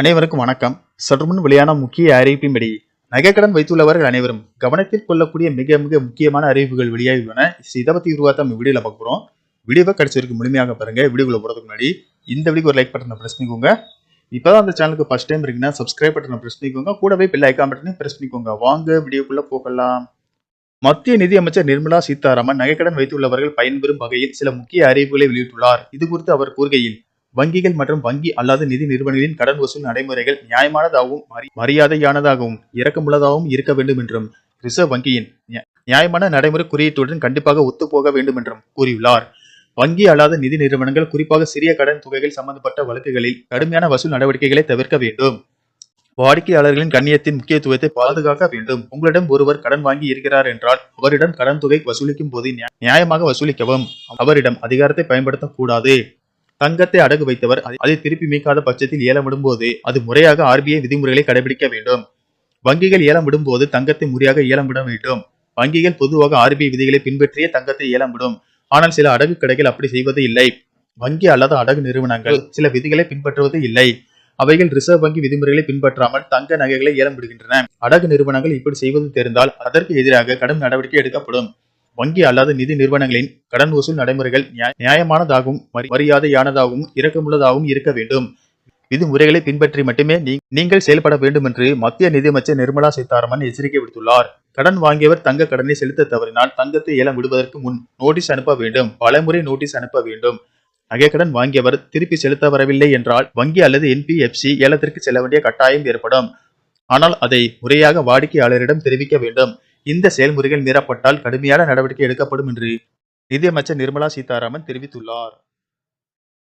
அனைவருக்கும் வணக்கம். சற்றுமுன் வெளியான முக்கிய அறிவிப்பின்படி நகைக்கடன் வைத்துள்ளவர்கள் அனைவரும் கவனத்தில் கொள்ளக்கூடிய மிக மிக முக்கியமான அறிவிப்புகள் வெளியாகியுள்ளன. இதை பற்றி உருவாத்த நம்ம வீடியோவில் பார்க்க போறோம். வீடியோவை கடைசி வரைக்கும் முழுமையாக பாருங்க. வீடியோக்குள்ள போகிறதுக்கு முன்னாடி இந்த வீடியோக்கு ஒரு லைக் பட்டனை ப்ரெஸ் பண்ணிக்கோங்க. இப்பதான் அந்த சேனலுக்கு ஃபஸ்ட் டைம் இருக்குன்னா சப்ஸ்கிரைப் பட்டனை ப்ரெஸ் பண்ணிக்கோங்க. கூடவே பெல் ஐக்கான் பட்டனையும் ப்ரெஸ் பண்ணிக்கோங்க. வாங்க வீடியோக்குள்ளே போகலாம். மத்திய நிதியமைச்சர் நிர்மலா சீதாராமன் நகைக்கடன் வைத்துள்ளவர்கள் பயன்பெறும் வகையில் சில முக்கிய அறிவிப்புகளை வெளியிட்டுள்ளார். இது குறித்து அவர் கூறுகையில் வங்கிகள் மற்றும் வங்கி அல்லாத நிதி நிறுவனங்களின் கடன் வசூல் நடைமுறைகள் நியாயமானதாகவும் மரியாதையானதாகவும் இரக்கமுள்ளதாகவும் இருக்க வேண்டும் என்றும் ரிசர்வ் வங்கியின் நியாயமான நடைமுறை குறியீட்டுடன் கண்டிப்பாக ஒத்துப்போக வேண்டும் என்றும் கூறியுள்ளார். வங்கி அல்லாத நிதி நிறுவனங்கள் குறிப்பாக சிறிய கடன் தொகைகள் சம்பந்தப்பட்ட வழக்குகளில் கடுமையான வசூல் நடவடிக்கைகளை தவிர்க்க வேண்டும். வாடிக்கையாளர்களின் கண்ணியத்தின் முக்கியத்துவத்தை பாதுகாக்க வேண்டும். உங்களிடம் ஒருவர் கடன் வாங்கி இருக்கிறார் என்றால் அவரிடம் கடன் தொகை வசூலிக்கும் போது நியா- நியாயமாக வசூலிக்கவும். அவரிடம் அதிகாரத்தை பயன்படுத்தக்கூடாது. தங்கத்தை அடகு வைத்தவர். அதை- திருப்பி மீட்காத பட்சத்தில் ஏலம் விடும்போது அது முறையாக ஆர்பிஐ விதிமுறைகளை கடைபிடிக்க வேண்டும். வங்கிகள் ஏலம் விடும்போது தங்கத்தை முறையாக ஏலம் விட வேண்டும். வங்கிகள் பொதுவாக ஆர்பிஐ விதிகளை பின்பற்றியே தங்கத்தை ஏலம் விடும். ஆனால் சில அடகு கடைகள் அப்படி செய்வது இல்லை. வங்கி அல்லாத அடகு நிறுவனங்கள் சில விதிகளை பின்பற்றுவது இல்லை. அவைகள் ரிசர்வ் வங்கி விதிமுறைகளை பின்பற்றாமல் தங்க நகைகளை ஏலம் விடுகின்றன. அடகு நிறுவனங்கள் இப்படி செய்வது தெரிந்தால் அதற்கு எதிராக கடும் நடவடிக்கை எடுக்கப்படும். வங்கி அல்லாத நிதி நிறுவனங்களின் கடன் வசூல் நடைமுறைகள் நியாய- நியாயமானதாகவும் மரியாதையானதாகவும் இரக்கமுள்ளதாகவும் இருக்க வேண்டும். விதிமுறைகளை பின்பற்றி மட்டுமே நீ- நீங்கள் செயல்பட வேண்டும் என்று மத்திய நிதியமைச்சர் நிர்மலா சீதாராமன் எச்சரிக்கை விடுத்துள்ளார். கடன் வாங்கியவர் தங்க கடனை செலுத்த தவறினால் தங்கத்தை ஏலம் விடுவதற்கு முன் நோட்டீஸ் அனுப்ப வேண்டும். பலமுறை நோட்டீஸ் அனுப்ப வேண்டும். நகைக்கடன் வாங்கியவர் திருப்பி செலுத்த வரவில்லை என்றால் வங்கி அல்லது என்பிஎஃப்சி ஏலத்திற்கு செல்ல வேண்டிய கட்டாயம் ஏற்படும். ஆனால் அதை முறையாக வாடிக்கையாளரிடம் தெரிவிக்க வேண்டும். இந்த செயல்முறைகள் மீறப்பட்டால் கடுமையான நடவடிக்கை எடுக்கப்படும் என்று நிதியமைச்சர் நிர்மலா சீதாராமன் தெரிவித்துள்ளார்.